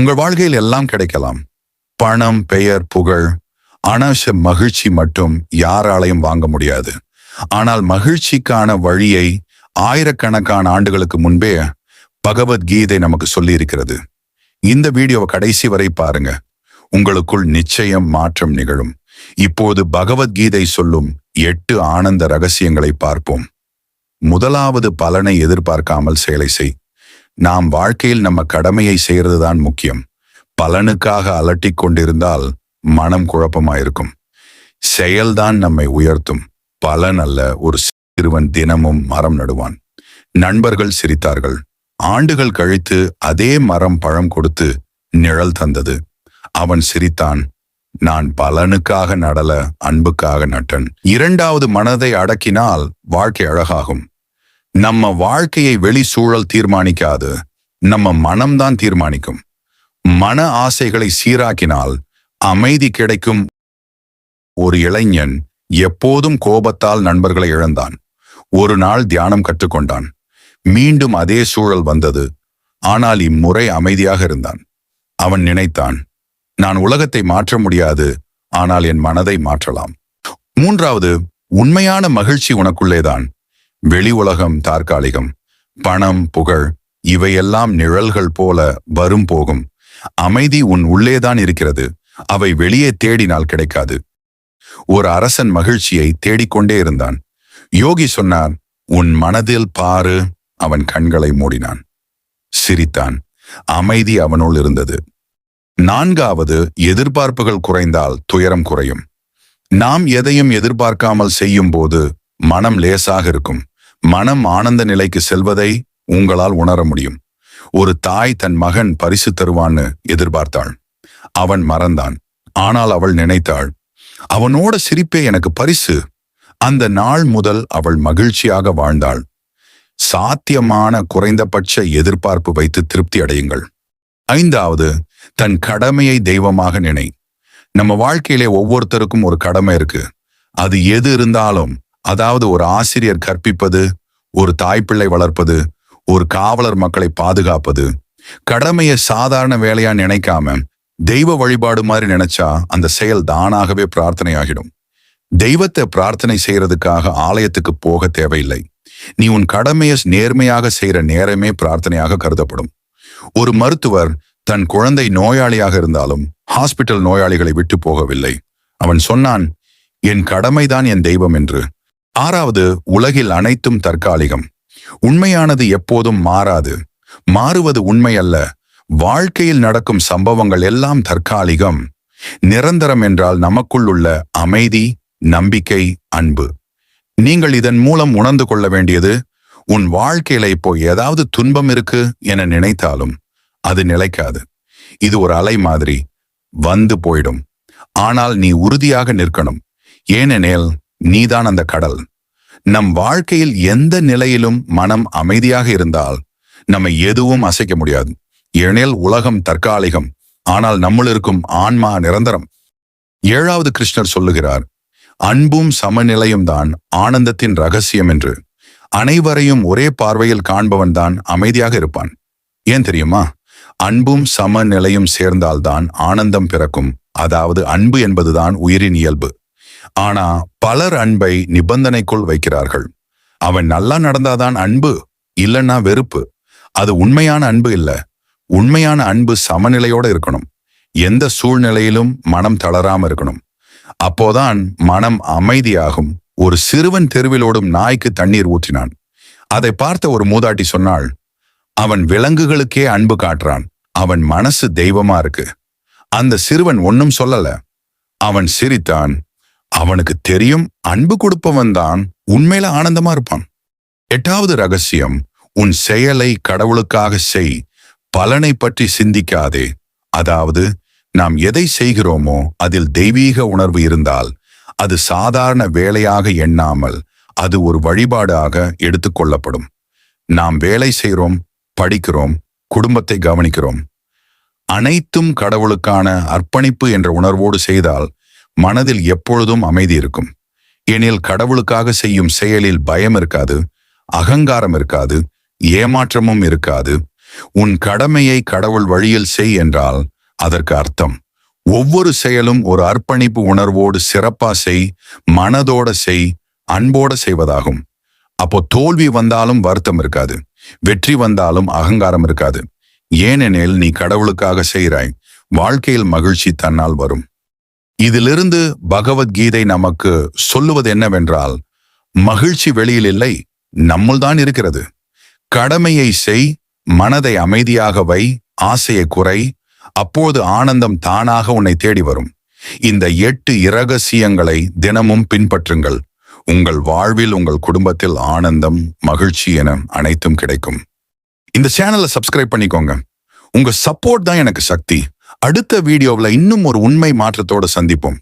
உங்கள் வாழ்க்கையில் எல்லாம் கிடைக்கலாம். பணம் பெயர் புகழ் அனாவச மகிழ்ச்சி மட்டும் யாராலையும் வாங்க முடியாது. ஆனால் மகிழ்ச்சிக்கான வழியை ஆயிரக்கணக்கான ஆண்டுகளுக்கு முன்பே பகவத்கீதை நமக்கு சொல்லி இருக்கிறது இந்த வீடியோவை கடைசி வரை பாருங்க. உங்களுக்குள் நிச்சயம் மாற்றம் நிகழும். இப்போது பகவத்கீதை சொல்லும் எட்டு ஆனந்த ரகசியங்களை பார்ப்போம். முதலாவது பலனை எதிர்பார்க்காமல் செயலை செய். நாம் வாழ்க்கையில் நம்ம கடமையை செய்யறதுதான் முக்கியம். பலனுக்காக அலட்டி கொண்டிருந்தால் மனம் குழப்பமாயிருக்கும். செயல்தான் நம்மை உயர்த்தும். பலன் அல்ல ஒரு சிறுவன் தினமும் மரம் நடுவான். நண்பர்கள் சிரித்தார்கள். ஆண்டுகள் கழித்து அதே மரம் பழம் கொடுத்து நிழல் தந்தது. அவன் சிரித்தான் நான் பலனுக்காக நடல அன்புக்காக நட்டன். இரண்டாவது மனதை அடக்கினால் வாழ்க்கை அழகாகும். நம்ம வாழ்க்கையை வெளி சூழல் தீர்மானிக்காது நம்ம மனம்தான் தீர்மானிக்கும். மன ஆசைகளை சீராக்கினால் அமைதி கிடைக்கும். ஒரு இளைஞன் எப்போதும் கோபத்தால் நண்பர்களை இழந்தான். ஒரு நாள் தியானம் கற்றுக்கொண்டான். மீண்டும் அதே சூழல் வந்தது. ஆனால் இம்முறை அமைதியாக இருந்தான். அவன் நினைத்தான் நான் உலகத்தை மாற்ற முடியாது ஆனால் என் மனதை மாற்றலாம். மூன்றாவது உண்மையான மகிழ்ச்சி உனக்குள்ளேதான். வெளி உலகம் தற்காலிகம் பணம் புகழ் இவையெல்லாம் நிழல்கள் போல வரும் போகும். அமைதி உன் உள்ளேதான் இருக்கிறது. அவை வெளியே தேடினால் கிடைக்காது. ஒரு அரசன் மகிழ்ச்சியை தேடிக்கொண்டே இருந்தான். யோகி சொன்னார் உன் மனதில் பாரு அவன் கண்களை மூடினான். சிரித்தான் அமைதி அவனுள் இருந்தது. நான்காவது எதிர்பார்ப்புகள் குறைந்தால் துயரம் குறையும். நாம் எதையும் எதிர்பார்க்காமல் செய்யும் போது மனம் லேசாக இருக்கும். மனம் ஆனந்த நிலைக்கு செல்வதை உங்களால் உணர முடியும். ஒரு தாய் தன் மகன் பரிசு தருவான்னு எதிர்பார்த்தாள். அவன் மறந்தான். ஆனால் அவள் நினைத்தாள் அவனோட சிரிப்பே எனக்கு பரிசு. அந்த நாள் முதல் அவள் மகிழ்ச்சியாக வாழ்ந்தாள். சாத்தியமான குறைந்தபட்ச எதிர்பார்ப்பு வைத்து திருப்தி அடையுங்கள். ஐந்தாவது தன் கடமையை தெய்வமாக நினை. நம்ம வாழ்க்கையிலே ஒவ்வொருத்தருக்கும் ஒரு கடமை இருக்கு. அது எது இருந்தாலும் அதாவது ஒரு ஆசிரியர் கற்பிப்பது ஒரு தாய்ப்பிள்ளை வளர்ப்பது ஒரு காவலர் மக்களை பாதுகாப்பது. கடமையை சாதாரண வேலையா நினைக்காம தெய்வ வழிபாடு மாதிரி நினைச்சா அந்த செயல் தானாகவே பிரார்த்தனையாகிடும். தெய்வத்தை பிரார்த்தனை செய்யறதுக்காக ஆலயத்துக்கு போக தேவையில்லை. நீ உன் கடமையை நேர்மையாக செய்யற நேரமே பிரார்த்தனையாக கருதப்படும். ஒரு மருத்துவர் தன் குழந்தை நோயாளியாக இருந்தாலும் ஹாஸ்பிட்டல் நோயாளிகளை விட்டு போகவில்லை. அவன் சொன்னான் என் கடமைதான் என் தெய்வம் என்று. ஆறாவது உலகில் அனைத்தும் தற்காலிகம். உண்மையானது எப்போதும் மாறாது. மாறுவது உண்மை அல்ல. வாழ்க்கையில் நடக்கும் சம்பவங்கள் எல்லாம் தற்காலிகம். நிரந்தரம் என்றால் நமக்குள் உள்ள அமைதி நம்பிக்கை அன்பு. நீங்கள் இதன் மூலம் உணர்ந்து கொள்ள வேண்டியது உன் வாழ்க்கையில இப்போ ஏதாவது துன்பம் இருக்கு என நினைத்தாலும் அது நிலைக்காது. இது ஒரு அலை மாதிரி வந்து போயிடும். ஆனால் நீ உறுதியாக நிற்கணும். ஏனெனில் நீதான் அந்த கடல். நம் வாழ்க்கையில் எந்த நிலையிலும் மனம் அமைதியாக இருந்தால் நம்மை எதுவும் அசைக்க முடியாது. ஏனெல் உலகம் தற்காலிகம் ஆனால் நம்முள் இருக்கும் ஆன்மா நிரந்தரம். ஏழாவது கிருஷ்ணர் சொல்லுகிறார் அன்பும் சமநிலையும் தான் ஆனந்தத்தின் ரகசியம் என்று. அனைவரையும் ஒரே பார்வையில் காண்பவன் தான் அமைதியாக இருப்பான். ஏன் தெரியுமா? அன்பும் சமநிலையும் சேர்ந்தால்தான் ஆனந்தம் பிறக்கும். அதாவது அன்பு என்பதுதான் உயிரின் இயல்பு. ஆனா பலர் அன்பை நிபந்தனைக்குள் வைக்கிறார்கள். அவன் நல்லா நடந்தாதான் அன்பு இல்லைன்னா வெறுப்பு. அது உண்மையான அன்பு இல்ல. உண்மையான அன்பு சமநிலையோட இருக்கணும். எந்த சூழ்நிலையிலும் மனம் தளராம இருக்கணும். அப்போதான் மனம் அமைதியாகும். ஒரு சிறுவன் தெருவில் ஓடும் நாய்க்கு தண்ணீர் ஊற்றினான் அதை பார்த்த ஒரு மூதாட்டி சொன்னாள் அவன் விலங்குகளுக்கே அன்பு காட்டுறான். அவன் மனசு தெய்வமா இருக்கு. அந்த சிறுவன் ஒன்னும் சொல்லல. அவன் சிரித்தான். அவனுக்கு தெரியும் அன்பு கொடுப்பவன் தான் உண்மையில ஆனந்தமா இருப்பான். எட்டாவது ரகசியம் உன் செயலை கடவுளுக்காக செய் பலனை பற்றி சிந்திக்காதே. அதாவது நாம் எதை செய்கிறோமோ அதில் தெய்வீக உணர்வு இருந்தால் அது சாதாரண வேலையாக எண்ணாமல் அது ஒரு வழிபாடாக எடுத்துக்கொள்ளப்படும் நாம் வேலை செய்கிறோம் படிக்கிறோம் குடும்பத்தை கவனிக்கிறோம். அனைத்தும் கடவுளுக்கான அர்ப்பணிப்பு என்ற உணர்வோடு செய்தால் மனதில் எப்பொழுதும் அமைதி இருக்கும். எனில் கடவுளுக்காக செய்யும் செயலில் பயம் இருக்காது அகங்காரம் இருக்காது ஏமாற்றமும் இருக்காது. உன் கடமையை கடவுள் வழியில் செய் என்றால் அதற்கு அர்த்தம். ஒவ்வொரு செயலும் ஒரு அர்ப்பணிப்பு உணர்வோடு சிறப்பா செய் மனதோட செய் அன்போட செய்வதாகும். அப்போ தோல்வி வந்தாலும் வருத்தம் இருக்காது வெற்றி வந்தாலும் அகங்காரம் இருக்காது. ஏனெனில் நீ கடவுளுக்காக செய்கிறாய் வாழ்க்கையில் மகிழ்ச்சி தன்னால் வரும். இதிலிருந்து பகவத்கீதை நமக்கு சொல்லுவது என்னவென்றால் மகிழ்ச்சி வெளியில் இல்லை நம்முள்தான் இருக்கிறது. கடமையை செய் மனதை அமைதியாக வை ஆசையை குறை அப்போது ஆனந்தம் தானாக உன்னை தேடி வரும். இந்த எட்டு இரகசியங்களை தினமும் பின்பற்றுங்கள். உங்கள் வாழ்வில் உங்கள் குடும்பத்தில் ஆனந்தம் மகிழ்ச்சி என அனைத்தும் கிடைக்கும். இந்த சேனலை சப்ஸ்கிரைப் பண்ணிக்கோங்க. உங்க சப்போர்ட் தான் எனக்கு சக்தி. அடுத்த வீடியோவில் இன்னும் ஒரு உண்மை மாற்றத்தோட சந்திப்போம்.